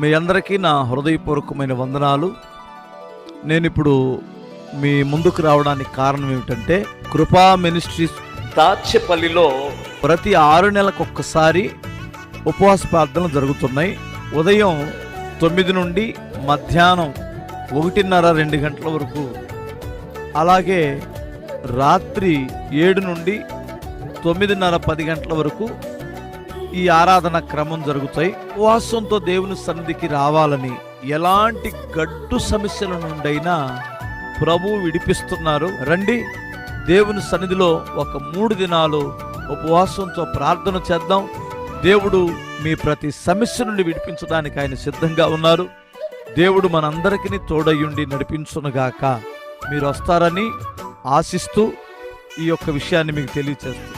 మీ అందరికీ నా హృదయపూర్వకమైన వందనాలు. నేను ఇప్పుడు మీ ముందుకు రావడానికి కారణం ఏమిటంటే కృపా మినిస్ట్రీస్ దాచేపల్లిలో ప్రతి ఆరు నెలలకు ఒక్కసారి ఉపవాస ప్రార్థనలు జరుగుతున్నాయి. ఉదయం తొమ్మిది నుండి మధ్యాహ్నం ఒకటిన్నర రెండు గంటల వరకు. అలాగే రాత్రి ఏడు నుండి తొమ్మిదిన్నర పది గంటల వరకు ఈ ఆరాధన క్రమం జరుగుతాయి. ఉపవాసంతో దేవుని సన్నిధికి రావాలని ఎలాంటి గడ్డు సమస్యల నుండైనా ప్రభు విడిపిస్తున్నారు. రండి దేవుని సన్నిధిలో ఒక మూడు దినాలు ఉపవాసంతో ప్రార్థన చేద్దాం. దేవుడు మీ ప్రతి సమస్య నుండి విడిపించడానికి ఆయన సిద్ధంగా ఉన్నారు. దేవుడు మనందరికీ తోడయుండి నడిపించునుగాక. మీరు వస్తారని ఆశిస్తూ ఈ యొక్క విషయాన్ని మీకు తెలియచేస్తున్నాను